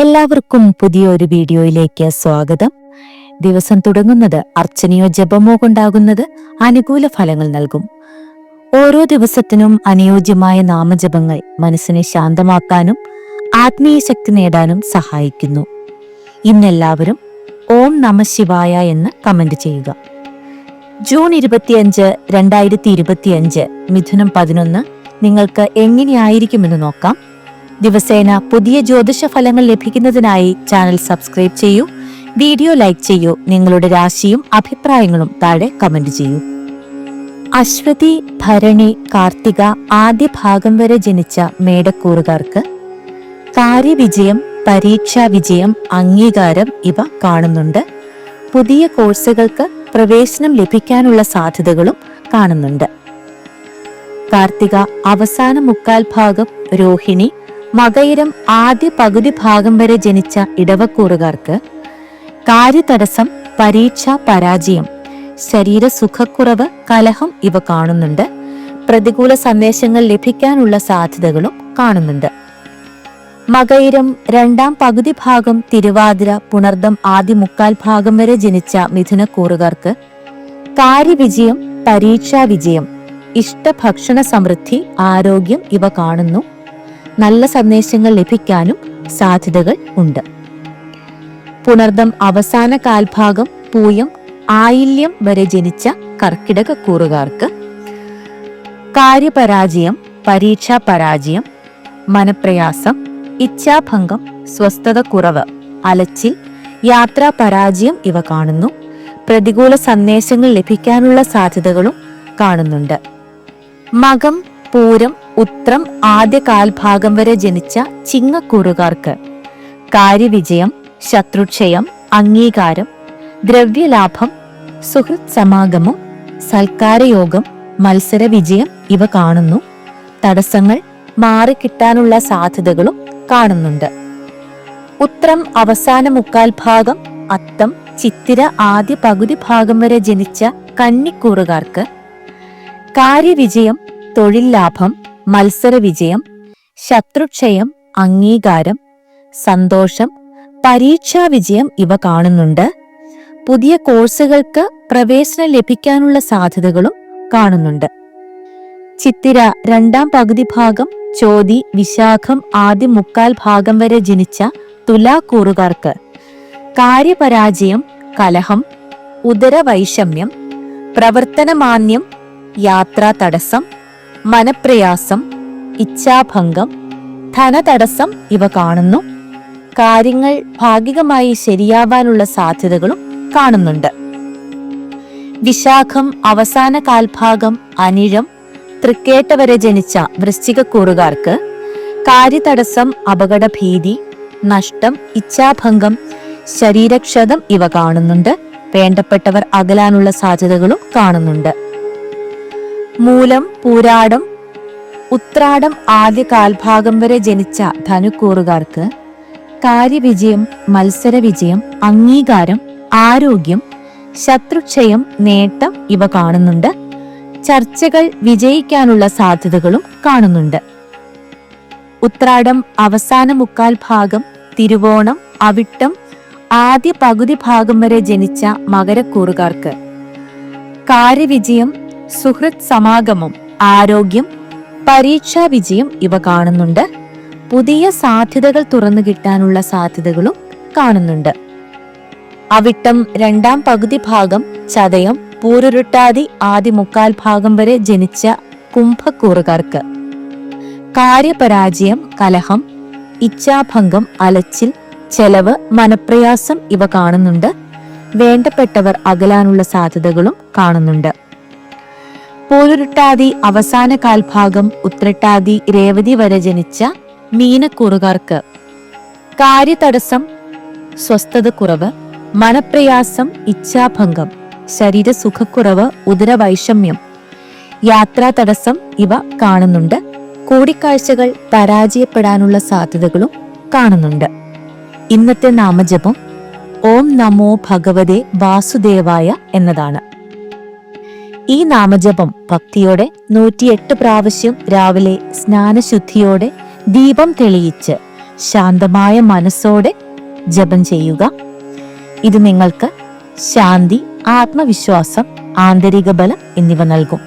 എല്ലാവർക്കും പുതിയൊരു വീഡിയോയിലേക്ക് സ്വാഗതം. ദിവസം തുടങ്ങുന്നത് അർച്ചനയോ ജപമോ കൊണ്ടാകുന്നത് അനുകൂല ഫലങ്ങൾ നൽകും. ഓരോ ദിവസത്തിനും അനുയോജ്യമായ നാമജപങ്ങൾ മനസ്സിനെ ശാന്തമാക്കാനും ആത്മീയ ശക്തി നേടാനും സഹായിക്കുന്നു. ഇന്നെല്ലാവരും ഓം നമ ശിവായ എന്ന് കമന്റ് ചെയ്യുക. ജൂൺ ഇരുപത്തിയഞ്ച് രണ്ടായിരത്തി ഇരുപത്തിയഞ്ച് മിഥുനം പതിനൊന്ന് നിങ്ങൾക്ക് എങ്ങനെയായിരിക്കുമെന്ന് നോക്കാം. ദിവസേന പുതിയ ജ്യോതിഷ ഫലങ്ങൾ ലഭിക്കുന്നതിനായി ചാനൽ സബ്സ്ക്രൈബ് ചെയ്യൂ. വീഡിയോ ലൈക്ക് ചെയ്യൂ. നിങ്ങളുടെ രാശിയും അഭിപ്രായങ്ങളും താഴെ കമന്റ് ചെയ്യൂ. അശ്വതി ഭരണി കാർത്തിക ആദ്യ ഭാഗം വരെ ജനിച്ച മേടക്കൂറുകാർക്ക് കാര്യവിജയം പരീക്ഷാ വിജയം അംഗീകാരം ഇവ കാണുന്നുണ്ട്. പുതിയ കോഴ്സുകൾക്ക് പ്രവേശനം ലഭിക്കാനുള്ള സാധ്യതകളും കാണുന്നുണ്ട്. കാർത്തിക അവസാന മുക്കാൽ ഭാഗം രോഹിണി മകയിരം ആദ്യ പകുതി ഭാഗം വരെ ജനിച്ച ഇടവക്കൂറുകാർക്ക് കാര്യതടസ്സം പരീക്ഷ പരാജയം ശരീര സുഖക്കുറവ് കലഹം ഇവ കാണുന്നുണ്ട്. പ്രതികൂല സന്ദേശങ്ങൾ ലഭിക്കാനുള്ള സാധ്യതകളും കാണുന്നുണ്ട്. മകയിരം രണ്ടാം പകുതി ഭാഗം തിരുവാതിര പുണർദം ആദ്യ മുക്കാൽ ഭാഗം വരെ ജനിച്ച മിഥുനക്കൂറുകാർക്ക് കാര്യവിജയം പരീക്ഷാ വിജയം ഇഷ്ടഭക്ഷണ സമൃദ്ധി ആരോഗ്യം ഇവ കാണുന്നു. നല്ല സന്ദേശങ്ങൾ ലഭിക്കാനും സാധ്യതകൾ ഉണ്ട്. പുണർദം അവസാന കാൽഭാഗം പൂയം ആയില്യം വരെ ജനിച്ച കർക്കിടക കൂറുകാർക്ക്. കാര്യപരാജയം പരീക്ഷാ പരാജയം മനപ്രയാസം ഇച്ഛാഭംഗം സ്വസ്ഥത കുറവ് അലച്ചിൽ യാത്രാ പരാജയം ഇവ കാണുന്നു. പ്രതികൂല സന്ദേശങ്ങൾ ലഭിക്കാനുള്ള സാധ്യതകളും കാണുന്നുണ്ട്. മകം പൂരം ഉത്രം ആദ്യ കാൽഭാഗം വരെ ജനിച്ച ചിങ്ങക്കൂറുകാർക്ക്. കാര്യവിജയം ശത്രുക്ഷയം അംഗീകാരം ദ്രവ്യലാഭം സുഹൃത് സമാഗമം സൽക്കാരയോഗം മത്സര വിജയം ഇവ കാണുന്നു. തടസ്സങ്ങൾ മാറിക്കിട്ടാനുള്ള സാധ്യതകളും കാണുന്നുണ്ട്. ഉത്രം അവസാന മുക്കാൽ ഭാഗം അത്തം ചിത്തിര ആദ്യ പകുതി ഭാഗം വരെ ജനിച്ച കന്നിക്കൂറുകാർക്ക്. കാര്യവിജയം തൊഴിൽ ലാഭം മത്സര വിജയം ശത്രുക്ഷയം അംഗീകാരം സന്തോഷം പരീക്ഷാ വിജയം ഇവ കാണുന്നുണ്ട്. പുതിയ കോഴ്സുകൾക്ക് പ്രവേശനം ലഭിക്കാനുള്ള സാധ്യതകളും കാണുന്നുണ്ട്. ചിത്തിര രണ്ടാം പകുതി ഭാഗം ചോതി വിശാഖം ആദ്യ മുക്കാൽ ഭാഗം വരെ ജനിച്ച തുലാക്കൂറുകാർക്ക്. കാര്യപരാജയം കലഹം ഉദരവൈഷമ്യം പ്രവർത്തനമാന്യം യാത്രാ തടസ്സം മനപ്രയാസം ഇച്ഛാഭംഗം ധനതടസ്സം ഇവ കാണുന്നു. കാര്യങ്ങൾ ഭാഗികമായി ശരിയാവാനുള്ള സാധ്യതകളും കാണുന്നുണ്ട്. വിശാഖം അവസാന കാൽഭാഗം അനിഴം തൃക്കേട്ട വരെ ജനിച്ച വൃശ്ചികക്കൂറുകാർക്ക് കാര്യതടസ്സം അപകടഭീതി നഷ്ടം ഇച്ഛാഭംഗം ശരീരക്ഷതം ഇവ കാണുന്നുണ്ട്. വേണ്ടപ്പെട്ടവർ അകലാനുള്ള സാധ്യതകളും കാണുന്നുണ്ട്. മൂലം പൂരാടം ഉത്രാടം ആദ്യ കാൽഭാഗം വരെ ജനിച്ച ധനുക്കൂറുകാർക്ക് കാര്യവിജയം മത്സരവിജയം അംഗീകാരം ആരോഗ്യം ശത്രുക്ഷയം നേട്ടം ഇവ കാണുന്നുണ്ട്. ചർച്ചകൾ വിജയിക്കാനുള്ള സാധ്യതകളും കാണുന്നുണ്ട്. ഉത്രാടം അവസാന മുക്കാൽ ഭാഗം തിരുവോണം അവിട്ടം ആദ്യ പകുതി ഭാഗം വരെ ജനിച്ച മകരക്കൂറുകാർക്ക് കാര്യവിജയം സുഹൃത് സമാഗമം ആരോഗ്യം പരീക്ഷാ വിജയം ഇവ കാണുന്നുണ്ട്. പുതിയ സാധ്യതകൾ തുറന്നു കിട്ടാനുള്ള സാധ്യതകളും കാണുന്നുണ്ട്. അവിട്ടം രണ്ടാം പകുതി ഭാഗം ചതയം പൂരുരുട്ടാതി ആദ്യ മുക്കാൽ ഭാഗം വരെ ജനിച്ച കുംഭക്കൂറുകാർക്ക്. കാര്യപരാജയം കലഹം ഇച്ഛാഭംഗം അലച്ചിൽ ചെലവ് മനപ്രയാസം ഇവ കാണുന്നുണ്ട്. വേണ്ടപ്പെട്ടവർ അകലാനുള്ള സാധ്യതകളും കാണുന്നുണ്ട്. പൂരുരുട്ടാതി അവസാന കാൽഭാഗം ഉത്രട്ടാതി രേവതി വരെ ജനിച്ച മീനക്കൂറുകാർക്ക്. കാര്യതടസ്സം സ്വസ്ഥത കുറവ് മനപ്രയാസം ഇച്ഛാഭംഗം ശരീരസുഖക്കുറവ് ഉദരവൈഷമ്യം. യാത്രാ തടസ്സം ഇവ കാണുന്നുണ്ട്. കൂടിക്കാഴ്ചകൾ പരാജയപ്പെടാനുള്ള സാധ്യതകളും കാണുന്നുണ്ട്. ഇന്നത്തെ നാമജപം ഓം നമോ ഭഗവതേ വാസുദേവായ എന്നതാണ്. ഈ നാമജപം ഭക്തിയോടെ നൂറ്റിയെട്ട് പ്രാവശ്യം രാവിലെ സ്നാനശുദ്ധിയോടെ ദീപം തെളിയിച്ച് ശാന്തമായ മനസ്സോടെ ജപം ചെയ്യുക. ഇത് നിങ്ങൾക്ക് ശാന്തി ആത്മവിശ്വാസം ആന്തരിക ബലം എന്നിവ നൽകും.